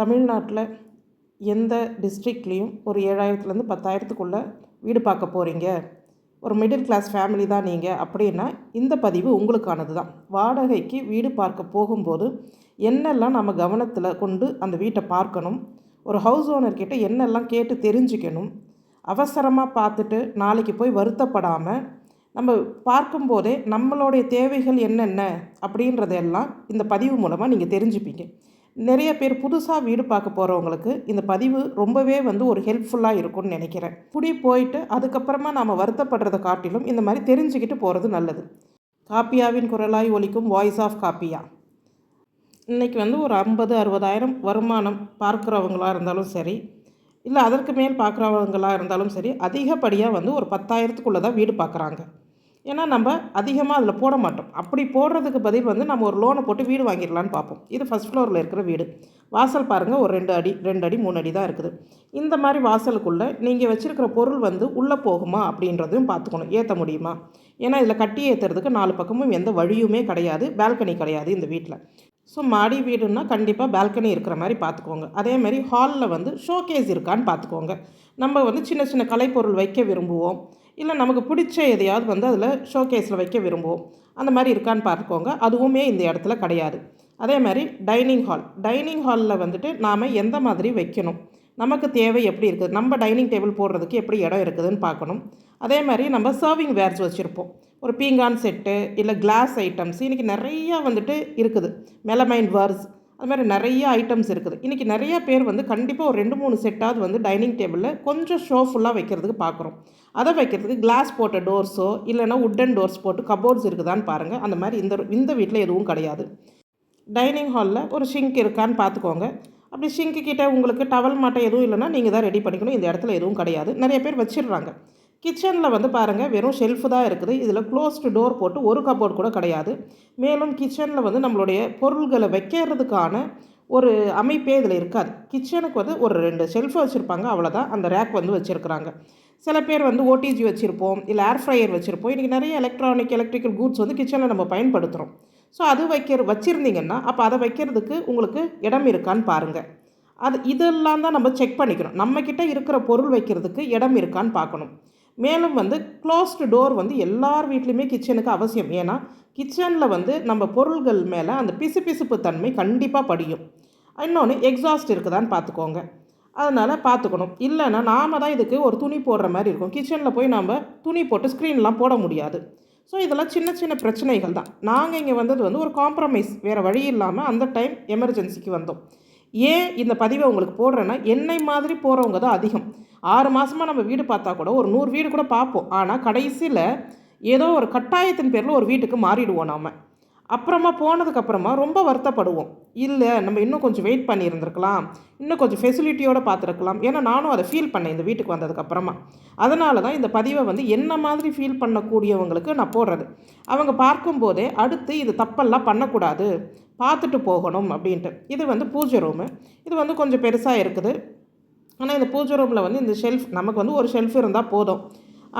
தமிழ்நாட்டில் எந்த டிஸ்ட்ரிக்ட்லேயும் ஒரு ஏழாயிரத்துலேருந்து பத்தாயிரத்துக்குள்ளே வீடு பார்க்க போகிறீங்க ஒரு மிடில் கிளாஸ் ஃபேமிலி தான் நீங்கள் அப்படின்னா இந்த பதிவு உங்களுக்கானது தான். வாடகைக்கு வீடு பார்க்க போகும்போது என்னெல்லாம் நம்ம கவனத்தில் கொண்டு அந்த வீட்டை பார்க்கணும்? ஒரு ஹவுஸ் ஓனர்கிட்ட என்னெல்லாம் கேட்டு தெரிஞ்சுக்கணும்? அவசரமாக பார்த்துட்டு நாளைக்கு போய் வருத்தப்படாமல் நம்ம பார்க்கும்போதே நம்மளுடைய தேவைகள் என்னென்ன? அப்படின்றதெல்லாம் இந்த பதிவு மூலமாக நீங்கள் தெரிஞ்சுப்பீங்க. நிறைய பேர் புதுசாக வீடு பார்க்க போகிறவங்களுக்கு இந்த பதிவு ரொம்பவே வந்து ஒரு ஹெல்ப்ஃபுல்லாக இருக்கும்னு நினைக்கிறேன். குடி போயிட்டு அதுக்கப்புறமா நாம் வருத்தப்படுறதை காட்டிலும் இந்த மாதிரி தெரிஞ்சுக்கிட்டு போகிறது நல்லது. காப்பியாவின் குரலாய் ஒலிக்கும் வாய்ஸ் ஆஃப் காப்பியா. இன்றைக்கி வந்து ஒரு ஐம்பது அறுபதாயிரம் வருமானம் பார்க்குறவங்களாக இருந்தாலும் சரி இல்லை அதற்கு மேல் பார்க்குறவங்களாக இருந்தாலும் சரி அதிகப்படியாக வந்து ஒரு பத்தாயிரத்துக்குள்ளே தான் வீடு பார்க்குறாங்க. ஏன்னா நம்ம அதிகமாக அதில் போட மாட்டோம். அப்படி போடுறதுக்கு பதில் வந்து நம்ம ஒரு லோனை போட்டு வீடு வாங்கிடலான்னு பார்ப்போம். இது ஃபஸ்ட் ஃப்ளோரில் இருக்கிற வீடு. வாசல் பாருங்கள் ஒரு ரெண்டு அடி ரெண்டு அடி மூணு அடி தான் இருக்குது. இந்த மாதிரி வாசலுக்குள்ளே நீங்கள் வச்சுருக்கிற பொருள் வந்து உள்ளே போகுமா அப்படின்றதையும் பார்த்துக்கணும். ஏற்ற முடியுமா? ஏன்னா இதில் கட்டி ஏற்றுறதுக்கு நாலு பக்கமும் எந்த வழியுமே கிடையாது. பால்கனி கிடையாது இந்த வீட்டில் ஸோ மாடி வீடுன்னா கண்டிப்பாக பால்கனி இருக்கிற மாதிரி பார்த்துக்கோங்க. அதே மாதிரி ஹாலில் வந்து ஷோகேஸ் இருக்கான்னு பார்த்துக்கோங்க. நம்ம வந்து சின்ன சின்ன கலைப்பொருள் வைக்க விரும்புவோம். இல்லை நமக்கு பிடிச்ச எதையாவது வந்து அதில் ஷோகேஸில் வைக்க விரும்புவோம். அந்த மாதிரி இருக்கான்னு பார்த்துக்கோங்க. அதுவுமே இந்த இடத்துல கிடையாது. அதே மாதிரி டைனிங் ஹால் டைனிங் ஹாலில் வந்துட்டு நாம் எந்த மாதிரி வைக்கணும்? நமக்கு தேவை எப்படி இருக்குது? நம்ம டைனிங் டேபிள் போடுறதுக்கு எப்படி இடம் இருக்குதுன்னு பார்க்கணும். அதே மாதிரி நம்ம சர்விங் வேர்ஸ் வச்சுருப்போம். ஒரு பீங்கான் செட்டு இல்லை கிளாஸ் ஐட்டம்ஸ் இன்றைக்கி நிறையா வந்துட்டு இருக்குது. மெலமைன் வேர்ஸ் அது மாதிரி நிறைய ஐட்டம்ஸ் இருக்குது. இன்றைக்கி நிறைய பேர் வந்து கண்டிப்பாக ஒரு ரெண்டு மூணு செட்டாவது வந்து டைனிங் டேபிளில் கொஞ்சம் ஷோ ஃபுல்லாக வைக்கிறதுக்கு பார்க்குறோம். அதை வைக்கிறதுக்கு கிளாஸ் போட்ட டோர்ஸோ இல்லைனா உட்டன் டோர்ஸ் போட்டு கபோர்ட்ஸ் இருக்குதான்னு பாருங்கள் அந்த மாதிரி இந்த இந்த வீட்டில் எதுவும் கிடையாது. டைனிங் ஹாலில் ஒரு ஷிங்க் இருக்கான்னு பார்த்துக்கோங்க. அப்படி ஷிங்க்கு கிட்டே உங்களுக்கு டவல் மாட்டை எதுவும் இல்லைன்னா நீங்கள் தான் ரெடி பண்ணிக்கணும். இந்த இடத்துல எதுவும் கிடையாது. நிறைய பேர் வச்சிடுறாங்க. கிச்சனில் வந்து பாருங்கள் வெறும் ஷெல்ஃபு தான் இருக்குது. இதில் க்ளோஸ்டு டோர் போட்டு ஒரு கபோர்ட் கூட கிடையாது. மேலும் கிச்சனில் வந்து நம்மளுடைய பொருள்களை வைக்கிறதுக்கான ஒரு அமைப்பே இதில் இருக்காது. கிச்சனுக்கு வந்து ஒரு ரெண்டு ஷெல்ஃபு வச்சுருப்பாங்க அவ்வளோதான் அந்த ரேக் வந்து வச்சுருக்குறாங்க. சில பேர் வந்து ஓடிஜி வச்சுருப்போம் இல்லை ஏர் ஃப்ரையர் வச்சுருப்போம். இன்றைக்கி நிறைய எலக்ட்ரானிக் எலக்ட்ரிக்கல் கூட்ஸ் வந்து கிச்சனில் நம்ம பயன்படுத்துகிறோம் ஸோ அது வைக்கிற வச்சுருந்தீங்கன்னா அப்போ அதை வைக்கிறதுக்கு உங்களுக்கு இடம் இருக்கான்னு பாருங்கள் அது இதெல்லாம் தான் நம்ம செக் பண்ணிக்கணும். நம்மக்கிட்ட இருக்கிற பொருள் வைக்கிறதுக்கு இடம் இருக்கான்னு பார்க்கணும். மேலும் வந்து க்ளோஸ்டு டோர் வந்து எல்லார் வீட்லேயுமே கிச்சனுக்கு அவசியம். ஏன்னா கிச்சனில் வந்து நம்ம பொருள்கள் மேலே அந்த பிசுபிசுப்பு தன்மை கண்டிப்பாக படியும். இன்னொன்று எக்ஸாஸ்ட் இருக்குதான்னு பார்த்துக்கோங்க அதனால் பார்த்துக்கணும் இல்லைன்னா நாம் தான் இதுக்கு ஒரு துணி போடுற மாதிரி இருக்கும். கிச்சனில் போய் நாம் துணி போட்டு ஸ்க்ரீன்லாம் போட முடியாது. ஸோ இதெல்லாம் சின்ன சின்ன பிரச்சனைகள் தான். நாங்கள் இங்கே வந்தது வந்து ஒரு காம்ப்ரமைஸ் வேறு வழி இல்லாமல் அந்த டைம் எமர்ஜென்சிக்கு வந்தோம். ஏன் இந்த பதிவை உங்களுக்கு போடுறேன்னா என்னை மாதிரி போகிறவங்க தான் அதிகம். ஆறு மாதமாக நம்ம வீடு பார்த்தா கூட ஒரு நூறு வீடு கூட பார்ப்போம். ஆனால் கடைசியில் ஏதோ ஒரு கட்டாயத்தின் பேரில் ஒரு வீட்டுக்கு மாறிடுவோம் நாம். அப்புறமா போனதுக்கப்புறமா ரொம்ப வருத்தப்படுவோம். இல்லை நம்ம இன்னும் கொஞ்சம் வெயிட் பண்ணியிருந்துருக்கலாம் இன்னும் கொஞ்சம் ஃபெசிலிட்டியோடு பார்த்துருக்கலாம். ஏன்னா நானும் அதை ஃபீல் பண்ணேன் இந்த வீட்டுக்கு வந்ததுக்கப்புறமா அதனால தான் இந்த பதிவை வந்து என்ன மாதிரி ஃபீல் பண்ணக்கூடியவங்களுக்கு நான் போடுறது. அவங்க பார்க்கும்போதே அடுத்து இது தப்பெல்லாம் பண்ணக்கூடாது. பார்த்துட்டு போகணும் அப்படின்ட்டு. இது வந்து பூஜை ரூமு இது வந்து கொஞ்சம் பெருசாக இருக்குது. ஆனால் இந்த பூஜை ரூமில் வந்து இந்த ஷெல்ஃப் நமக்கு வந்து ஒரு ஷெல்ஃப் இருந்தால் போதும்.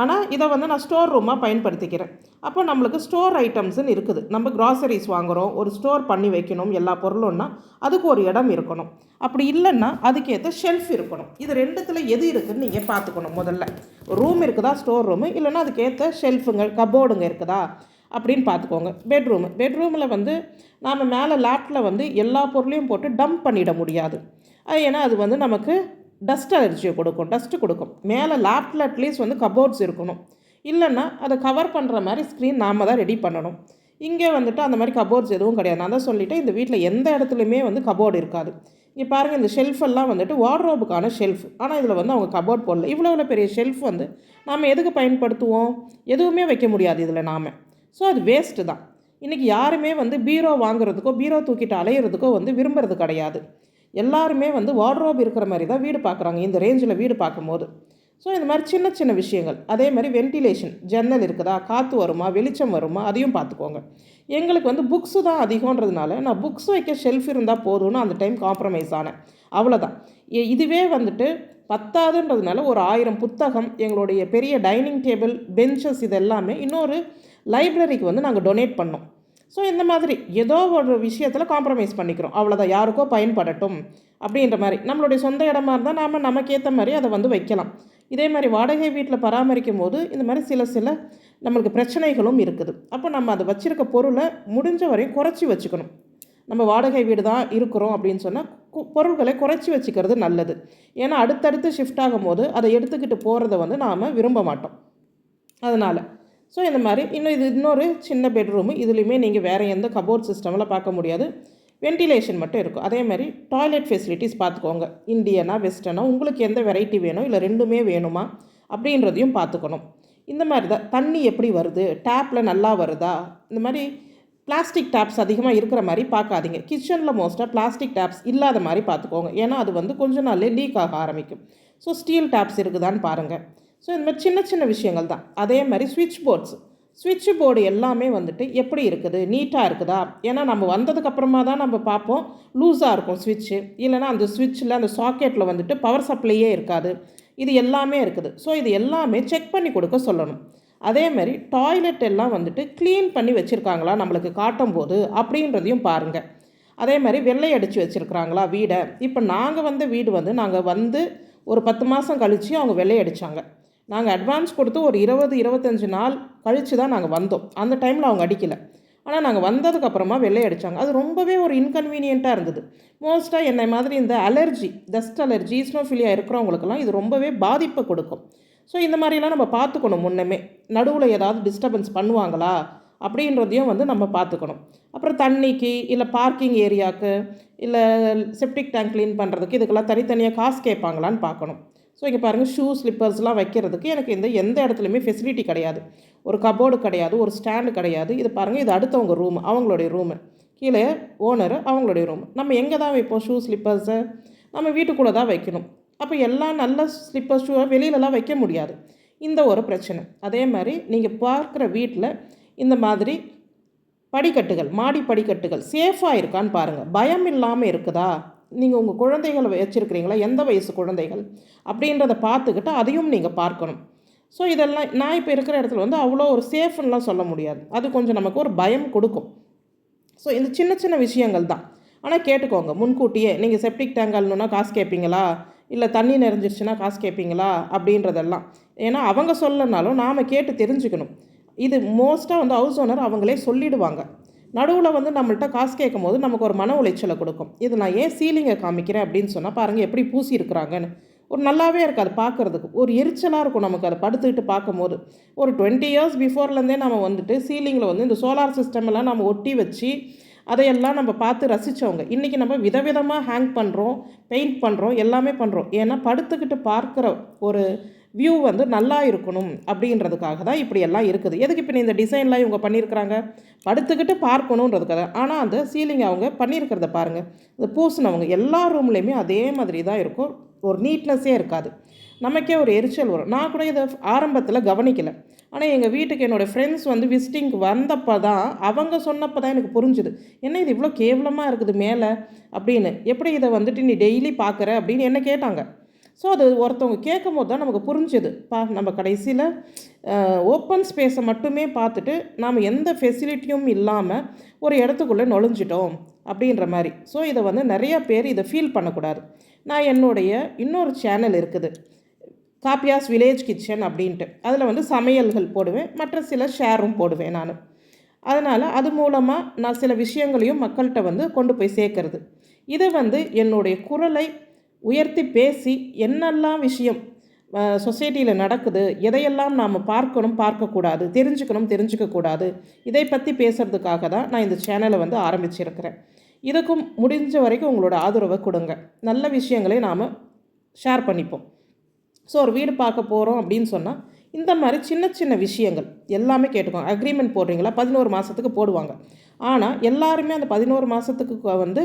ஆனால் இதை வந்து நான் ஸ்டோர் ரூமாக பயன்படுத்திக்கிறேன். அப்போ நம்மளுக்கு ஸ்டோர் ஐட்டம்ஸ்னு இருக்குது. நம்ம க்ராசரிஸ் வாங்குகிறோம் ஒரு ஸ்டோர் பண்ணி வைக்கணும் எல்லா பொருளும்னா அதுக்கு ஒரு இடம் இருக்கணும். அப்படி இல்லைன்னா அதுக்கேற்ற ஷெல்ஃப் இருக்கணும். இது ரெண்டுத்தில் எது இருக்குதுன்னு நீங்கள் பார்த்துக்கணும் முதல்ல. ரூம் இருக்குதா ஸ்டோர் ரூமு இல்லைன்னா அதுக்கேற்ற ஷெல்ஃபுங்க கபோர்டுங்க இருக்குதா? அப்படின்னு பார்த்துக்கோங்க. பெட்ரூமு பெட்ரூமில் வந்து நாம் மேலே லேப்டில் வந்து எல்லா பொருளையும் போட்டு டம்ப் பண்ணிட முடியாது. ஏன்னா அது வந்து நமக்கு டஸ்ட் அலர்ஜியை கொடுக்கும். டஸ்ட்டு கொடுக்கும். மேலே லேப்டில் அட்லீஸ்ட் வந்து கபோர்ட்ஸ் இருக்கணும். இல்லைன்னா அதை கவர் பண்ணுற மாதிரி ஸ்க்ரீன் நாம் தான் ரெடி பண்ணணும். இங்கே வந்துட்டு அந்த மாதிரி கபோர்ட்ஸ் எதுவும் கிடையாது. நான் தான் சொல்லிவிட்டேன் இந்த வீட்டில் எந்த இடத்துலையுமே வந்து கபோர்டு இருக்காது. இங்கே பாருங்கள் இந்த ஷெல்ஃபெல்லாம் வந்துட்டு வார்ட்ரோபுக்கான ஷெல்ஃப் ஆனால் இதில் வந்து அவங்க கபோர்ட் போடல. இவ்வளோ பெரிய ஷெல்ஃப் வந்து நாம் எதுக்கு பயன்படுத்துவோம்? எதுவுமே வைக்க முடியாது இதில் நாம். ஸோ அது வேஸ்ட்டு தான். இன்றைக்கி யாருமே வந்து பீரோ வாங்குறதுக்கோ பீரோ தூக்கிட்டு அலையிறதுக்கோ வந்து விரும்புறது கிடையாது. எல்லாருமே வந்து வார்ட்ரோப் இருக்கிற மாதிரி தான் வீடு பார்க்குறாங்க. இந்த ரேஞ்சில் வீடு பார்க்கும்போது. ஸோ இந்த மாதிரி சின்ன சின்ன விஷயங்கள். அதே மாதிரி வென்டிலேஷன் ஜன்னல் இருக்குதா? காற்று வருமா? வெளிச்சம் வருமா? அதையும் பார்த்துக்கோங்க. எங்களுக்கு வந்து புக்ஸு தான் அதிகன்றதுனால நான் புக்ஸ் வைக்க ஷெல்ஃப் இருந்தால் போதும்னு அந்த டைம் காம்ப்ரமைஸ் ஆனேன். அவ்வளோதான் இதுவே வந்துட்டு பத்தாதுன்றதுனால ஒரு ஆயிரம் புத்தகம் எங்களுடைய பெரிய டைனிங் டேபிள் பெஞ்சஸ் இது எல்லாமே இன்னொரு லைப்ரரிக்கு வந்து நாங்கள் டொனேட் பண்ணோம். ஸோ இந்த மாதிரி ஏதோ ஒரு விஷயத்தில் காம்ப்ரமைஸ் பண்ணிக்கிறோம். அவ்வளோதான் யாருக்கோ பயன்படட்டும் அப்படின்ற மாதிரி. நம்மளுடைய சொந்த இடமா இருந்தால் நாம் நமக்கேற்ற மாதிரி அதை வந்து வைக்கலாம். இதே மாதிரி வாடகை வீட்டில் பராமரிக்கும் போது இந்த மாதிரி சில சில நம்மளுக்கு பிரச்சனைகளும் இருக்குது. அப்போ நம்ம அதை வச்சுருக்க பொருளை முடிஞ்ச வரையும் குறைச்சி வச்சுக்கணும். நம்ம வாடகை வீடு தான் இருக்கிறோம் அப்படின்னு சொன்னால் கு- பொருட்களை குறைச்சி வச்சுக்கிறது நல்லது. ஏன்னா அடுத்தடுத்து ஷிஃப்ட் ஆகும்போது அதை எடுத்துக்கிட்டு போகிறத வந்து நாம் விரும்ப மாட்டோம். அதனால் ஸோ இந்த மாதிரி இன்னும் இது இன்னொரு சின்ன பெட்ரூமு இதுலேயுமே நீங்கள் வேறு எந்த கபோர்ட் சிஸ்டமில் பார்க்க முடியாது. வென்டிலேஷன் மட்டும் இருக்கும். அதே மாதிரி டாய்லெட் ஃபெசிலிட்டிஸ் பார்த்துக்கோங்க. இந்தியனா வெஸ்டர்னா உங்களுக்கு எந்த வெரைட்டி வேணும் இல்லை ரெண்டுமே வேணுமா அப்படின்றதையும் பார்த்துக்கணும். இந்த மாதிரி தான். தண்ணி எப்படி வருது? டேப்பில் நல்லா வருதா? இந்த மாதிரி பிளாஸ்டிக் டேப்ஸ் அதிகமாக இருக்கிற மாதிரி பார்க்காதீங்க. கிச்சனில் மோஸ்ட்டாக பிளாஸ்டிக் டேப்ஸ் இல்லாத மாதிரி பார்த்துக்கோங்க. ஏன்னா அது வந்து கொஞ்ச நாள்லேயே லீக் ஆக ஆரம்பிக்கும். ஸோ ஸ்டீல் டேப்ஸ் இருக்குதான்னு பாருங்கள் ஸோ இந்த மாதிரி சின்ன சின்ன விஷயங்கள் தான். அதே மாதிரி ஸ்விட்ச் போர்ட்ஸ் ஸ்விட்ச் போர்டு எல்லாமே வந்துட்டு எப்படி இருக்குது? நீட்டாக இருக்குதா? ஏன்னா நம்ம வந்ததுக்கப்புறமா தான் நம்ம பார்ப்போம். லூஸாக இருக்கும் ஸ்விட்ச்சு இல்லைன்னா அந்த ஸ்விட்சில் அந்த சாக்கெட்டில் வந்துட்டு பவர் சப்ளையே இருக்காது. இது எல்லாமே இருக்குது. ஸோ இது எல்லாமே செக் பண்ணி கொடுக்க சொல்லணும். அதே மாதிரி டாய்லெட் எல்லாம் வந்துட்டு க்ளீன் பண்ணி வச்சுருக்காங்களா? நம்மளுக்கு காட்டும் போது அப்படின்றதையும் பாருங்கள் அதே மாதிரி வெள்ளை அடித்து வச்சுருக்குறாங்களா? வீடை. இப்போ நாங்கள் வந்த வீடு வந்து நாங்கள் வந்து ஒரு பத்து மாதம் கழித்து அவங்க வெள்ளை அடித்தாங்க நாங்கள் அட்வான்ஸ் கொடுத்து ஒரு இருபது இருபத்தஞ்சு நாள் கழித்து தான் நாங்கள் வந்தோம். அந்த டைமில் அவங்க அடிக்கலை. ஆனால் நாங்கள் வந்ததுக்கப்புறமா வெள்ளை அடித்தாங்க அது ரொம்பவே ஒரு இன்கன்வீனியண்ட்டாக இருந்தது. மோஸ்ட்டாக என்னை மாதிரி இந்த அலர்ஜி டஸ்ட் அலர்ஜி ஸ்னோஃபிலியா இருக்கிறவங்களுக்கெல்லாம் இது ரொம்பவே பாதிப்பை கொடுக்கும். ஸோ இந்த மாதிரிலாம் நம்ம பார்த்துக்கணும் முன்னமே. நடுவில் ஏதாவது டிஸ்டர்பன்ஸ் பண்ணுவாங்களா? அப்படின்றதையும் வந்து நம்ம பார்த்துக்கணும். அப்புறம் தண்ணிக்கு இல்லை பார்க்கிங் ஏரியாவுக்கு இல்லை செப்டிக் டேங்க் க்ளீன் பண்ணுறதுக்கு இதுக்கெல்லாம் தனித்தனியாக காசு கேட்பாங்களான்னு பார்க்கணும். ஸோ இங்கே பாருங்கள் ஷூ ஸ்லிப்பர்ஸ்லாம் வைக்கிறதுக்கு எனக்கு இந்த எந்த இடத்துலையுமே ஃபெசிலிட்டி கிடையாது. ஒரு கபோர்டு கிடையாது ஒரு ஸ்டாண்டு கிடையாது. இது பாருங்கள் இது அடுத்தவங்க ரூம் அவங்களுடைய ரூமு கீழே ஓனர் அவங்களுடைய ரூம் நம்ம எங்கே தான் வைப்போம்? ஷூ ஸ்லிப்பர்ஸை நம்ம வீட்டுக்குள்ளே தான் வைக்கணும். அப்போ எல்லாம் நல்ல ஸ்லிப்பர் ஷூவை வெளியிலலாம் வைக்க முடியாது. இந்த ஒரு பிரச்சனை. அதே மாதிரி நீங்கள் பார்க்குற வீட்டில் இந்த மாதிரி படிக்கட்டுகள் மாடி படிக்கட்டுகள் சேஃபாக இருக்கான்னு பாருங்கள் பயம் இல்லாமல் இருக்குதா? நீங்கள் உங்கள் குழந்தைகளை வச்சுருக்கிறீங்களா? எந்த வயசு குழந்தைகள்? அப்படின்றத பார்த்துக்கிட்டு அதையும் நீங்கள் பார்க்கணும். ஸோ இதெல்லாம் நான் இப்போ இருக்கிற இடத்துல வந்து அவ்வளோ ஒரு சேஃப்னுலாம் சொல்ல முடியாது. அது கொஞ்சம் நமக்கு ஒரு பயம் கொடுக்கும். ஸோ இந்த சின்ன சின்ன விஷயங்கள் தான். ஆனால் கேட்டுக்கோங்க முன்கூட்டியே நீங்கள் செப்டிக் டேங்க் அள்ளணுன்னா காசு கேட்பீங்களா இல்லை தண்ணி நிறைஞ்சிருச்சுன்னா காசு கேட்பீங்களா அப்படின்றதெல்லாம். ஏன்னா அவங்க சொல்லனாலும் நாம் கேட்டு தெரிஞ்சுக்கணும். இது மோஸ்ட்டாக வந்து ஹவுஸ் ஓனர் அவங்களே சொல்லிடுவாங்க. நடுவில் வந்து நம்மள்ட்ட காசு கேட்கும் போது நமக்கு ஒரு மன உளைச்சலை கொடுக்கும். இது நான் ஏன் சீலிங்கை காமிக்கிறேன் அப்படின்னு சொன்னால் பாருங்கள் எப்படி பூசி இருக்கிறாங்கன்னு ஒரு நல்லாவே இருக்காது பார்க்குறதுக்கு. ஒரு எரிச்சலாக இருக்கும் நமக்கு அதை படுத்துக்கிட்டு பார்க்கும்போது. ஒரு டுவெண்ட்டி இயர்ஸ் பிஃபோர்லேருந்தே நம்ம வந்துட்டு சீலிங்கில் வந்து இந்த சோலார் சிஸ்டம் எல்லாம் நம்ம ஒட்டி வச்சு அதையெல்லாம் நம்ம பார்த்து ரசித்தவங்க இன்றைக்கி நம்ம விதவிதமாக ஹேங் பண்ணுறோம் பெயிண்ட் பண்ணுறோம் எல்லாமே பண்ணுறோம் ஏன்னா படுத்துக்கிட்டு பார்க்குற ஒரு வியூ வந்து நல்லா இருக்கணும் அப்படின்றதுக்காக தான் இப்படியெல்லாம் இருக்குது. எதுக்கு இப்போ இந்த டிசைன்லாம் இவங்க பண்ணியிருக்கிறாங்க? படுத்துக்கிட்டு பார்க்கணுன்றதுக்காக ஆனால் அந்த சீலிங் அவங்க பண்ணியிருக்கிறத பாருங்கள் இந்த பூசினவங்க எல்லா ரூம்லேயுமே அதே மாதிரி தான் இருக்கும். ஒரு நீட்னஸ்ஸே இருக்காது. நமக்கே ஒரு எரிச்சல் வரும். நான் கூட இதை ஆரம்பத்தில் கவனிக்கலை. ஆனால் எங்கள் வீட்டுக்கு என்னோடய ஃப்ரெண்ட்ஸ் வந்து விசிட்டிங்க்கு வந்தப்போ தான் அவங்க சொன்னப்போ தான் எனக்கு புரிஞ்சுது. என்ன இது இவ்வளோ கேவலமாக இருக்குது மேலே? அப்படின்னு. எப்படி இதை வந்துட்டு நீ டெய்லி பார்க்குற அப்படின்னு என்ன கேட்டாங்க. ஸோ அது ஒருத்தவங்க கேட்கும் போது தான் நமக்கு புரிஞ்சுது. பா நம்ம கடைசியில் ஓப்பன் ஸ்பேஸை மட்டுமே பார்த்துட்டு நாம் எந்த ஃபெசிலிட்டியும் இல்லாமல் ஒரு இடத்துக்குள்ளே நுழைஞ்சிட்டோம் அப்படின்ற மாதிரி. ஸோ இதை வந்து நிறைய பேர் இதை ஃபீல் பண்ணக்கூடாது. நான் என்னுடைய இன்னொரு சேனல் இருக்குது. காப்பியாஸ் வில்லேஜ் கிச்சன் அப்படின்ட்டு. அதில் வந்து சமையல்கள் போடுவேன். மற்ற சில ஷேரும் போடுவேன் நான். அதனால் அது மூலமாக நான் சில விஷயங்களையும் மக்கள்கிட்ட வந்து கொண்டு போய் சேர்க்கறது. இதை வந்து என்னுடைய குரலை உயர்த்தி பேசி என்னெல்லாம் விஷயம் சொசைட்டியில் நடக்குது எதையெல்லாம் நாம் பார்க்கணும் பார்க்கக்கூடாது தெரிஞ்சுக்கணும் தெரிஞ்சுக்கக்கூடாது இதை பற்றி பேசுகிறதுக்காக தான் நான் இந்த சேனலை வந்து ஆரம்பிச்சிருக்கிறேன். இதுக்கும் முடிஞ்ச வரைக்கும் உங்களோட ஆதரவை கொடுங்க. நல்ல விஷயங்களை நாம் ஷேர் பண்ணிப்போம். ஸோ ஒரு வீடு பார்க்க போகிறோம் அப்படின்னு சொன்னால் இந்த மாதிரி சின்ன சின்ன விஷயங்கள் எல்லாமே கேட்டுக்கோங்க. அக்ரிமெண்ட் போடுறீங்களா? பதினோரு மாதத்துக்கு போடுவாங்க. ஆனால் எல்லாருமே அந்த பதினோரு மாதத்துக்கு வந்து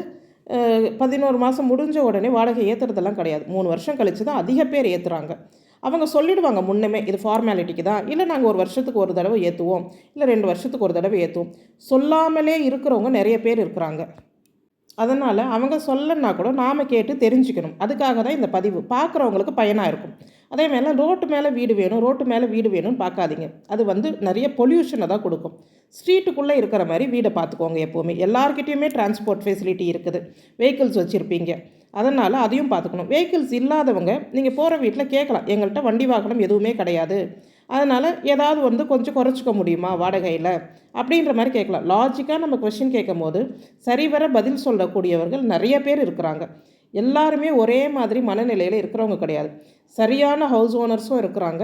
பதினோரு மாதம் முடிஞ்ச உடனே வாடகை ஏற்றுறதெல்லாம் கிடையாது. மூணு வருஷம் கழிச்சு தான் அதிக பேர் ஏற்றுறாங்க அவங்க சொல்லிடுவாங்க முன்னமே இது ஃபார்மாலிட்டிக்கு தான். இல்லை நாங்கள் ஒரு வருஷத்துக்கு ஒரு தடவை ஏற்றுவோம் இல்லை ரெண்டு வருஷத்துக்கு ஒரு தடவை ஏற்றுவோம் சொல்லாமலே இருக்கிறவங்க நிறைய பேர் இருக்கிறாங்க. அதனால் அவங்க சொல்லனா கூட நாம் கேட்டு தெரிஞ்சுக்கணும். அதுக்காக தான் இந்த பதிவு. பார்க்குறவங்களுக்கு பயனாக இருக்கும். அதே மேலே ரோட்டு மேலே வீடு வேணும் ரோட்டு மேலே வீடு வேணும்னு பார்க்காதீங்க. அது வந்து நிறைய பொல்யூஷனை தான் கொடுக்கும். ஸ்ட்ரீட்டுக்குள்ளே இருக்கிற மாதிரி வீடை பார்த்துக்கோங்க எப்போவுமே. எல்லாருக்கிட்டேயுமே டிரான்ஸ்போர்ட் ஃபெசிலிட்டி இருக்குது. வெஹிக்கிள்ஸ் வச்சுருப்பீங்க. அதனால் அதையும் பார்த்துக்கணும். வெஹிக்கிள்ஸ் இல்லாதவங்க நீங்கள் போகிற வீட்டில் கேட்கலாம். எங்கள்கிட்ட வண்டி வாகனம் எதுவுமே கிடையாது. அதனால் ஏதாவது வந்து கொஞ்சம் குறைச்சிக்க முடியுமா வாடகையில்? அப்படின்ற மாதிரி கேட்கலாம். லாஜிக்காக நம்ம கொஷின் கேட்கும் போது சரிவர பதில் சொல்லக்கூடியவர்கள் நிறைய பேர் இருக்கிறாங்க. எல்லாருமே ஒரே மாதிரி மனநிலையில் இருக்கிறவங்க கிடையாது. சரியான ஹவுஸ் ஓனர்ஸும் இருக்கிறாங்க.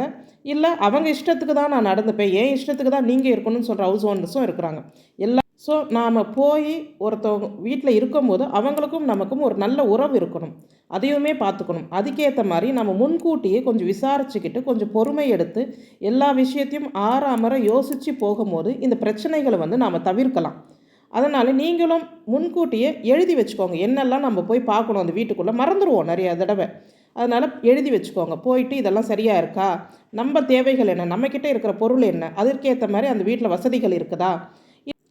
இல்லை அவங்க இஷ்டத்துக்கு தான் நான் நடந்துப்பேன். என் இஷ்டத்துக்கு தான் நீங்கள் இருக்கணும்னு சொல்கிற ஹவுஸ் ஓனர்ஸும் இருக்கிறாங்க. எல்லா ஸோ நாம் போய் ஒருத்தவங்க வீட்டில் இருக்கும்போது அவங்களுக்கும் நமக்கும் ஒரு நல்ல உறவு இருக்கணும். அதையுமே பார்த்துக்கணும். அதுக்கேற்ற மாதிரி நம்ம முன்கூட்டியே கொஞ்சம் விசாரிச்சுக்கிட்டு கொஞ்சம் பொறுமை எடுத்து எல்லா விஷயத்தையும் ஆறாமற யோசித்து போகும்போது இந்த பிரச்சனைகளை வந்து நாம் தவிர்க்கலாம். அதனால் நீங்களும் முன்கூட்டியே எழுதி வச்சுக்கோங்க. என்னெல்லாம் நம்ம போய் பார்க்கணும் அந்த வீட்டுக்குள்ளே மறந்துடுவோம் நிறைய தடவை. அதனால் எழுதி வச்சுக்கோங்க. போயிட்டு இதெல்லாம் சரியாக இருக்கா? நம்ம தேவைகள் என்ன? நம்மக்கிட்ட இருக்கிற பொருள் என்ன? அதற்கேற்ற மாதிரி அந்த வீட்டில் வசதிகள் இருக்குதா?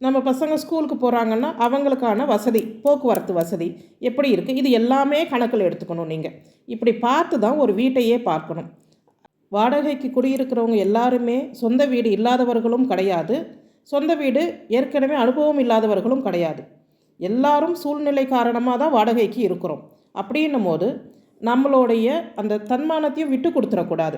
நம்ம பசங்க ஸ்கூலுக்கு போகிறாங்கன்னா அவங்களுக்கான வசதி போக்குவரத்து வசதி எப்படி இருக்குது இது எல்லாமே கணக்கில் எடுத்துக்கணும் நீங்கள் இப்படி பார்த்து தான் ஒரு வீட்டையே பார்க்கணும். வாடகைக்கு குடியிருக்கிறவங்க எல்லாருமே சொந்த வீடு இல்லாதவர்களும் கிடையாது. சொந்த வீடு ஏற்கனவே அனுபவம் இல்லாதவர்களும் கிடையாது. எல்லாரும் சூழ்நிலை காரணமாக தான் வாடகைக்கு இருக்கிறோம். அப்படின்னும் போது நம்மளுடைய அந்த தன்மானத்தையும் விட்டு கொடுத்துடக்கூடாது.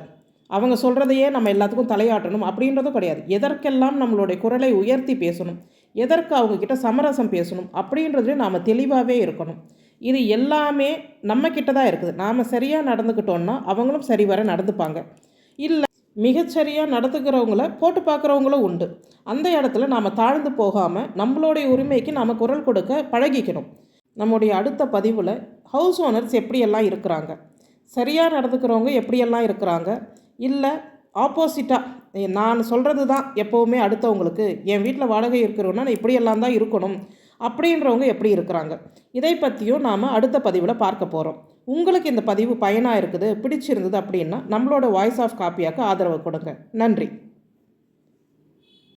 அவங்க சொல்கிறதையே நம்ம எல்லாத்துக்கும் தலையாட்டணும் அப்படின்றதும் கிடையாது. எதற்கெல்லாம் நம்மளுடைய குரலை உயர்த்தி பேசணும் எதற்கு அவங்கக்கிட்ட சமரசம் பேசணும் அப்படின்றதுலையும் நாம் தெளிவாகவே இருக்கணும். இது எல்லாமே நம்மக்கிட்ட தான் இருக்குது. நாம் சரியாக நடந்துக்கிட்டோன்னா அவங்களும் சரி வர நடந்துப்பாங்க. இல்லை மிகச்சரியாக நடத்துக்கிறவங்கள போட்டு பார்க்குறவங்களும் உண்டு. அந்த இடத்துல நாம் தாழ்ந்து போகாமல் நம்மளுடைய உரிமைக்கு நாம் குரல் கொடுக்க பழகிக்கணும். நம்முடைய அடுத்த பதிவில் ஹவுஸ் ஓனர்ஸ் எப்படியெல்லாம் இருக்கிறாங்க? சரியாக நடந்துக்கிறவங்க எப்படியெல்லாம் இருக்கிறாங்க? இல்லை ஆப்போசிட்டாக நான் சொல்கிறது தான் எப்போவுமே அடுத்தவங்களுக்கு என் வீட்டில் வாடகை இருக்கிறவனா நான் இப்படியெல்லாம் தான் இருக்கணும் அப்படின்றவங்க எப்படி இருக்கிறாங்க? இதை பற்றியும் நாம் அடுத்த பதிவில் பார்க்க போகிறோம் உங்களுக்கு இந்த பதிவு பயனாக இருக்குது பிடிச்சிருந்தது அப்படின்னா நம்மளோட வாய்ஸ் ஆஃப் காப்பியாக்கு ஆதரவு கொடுங்க. நன்றி.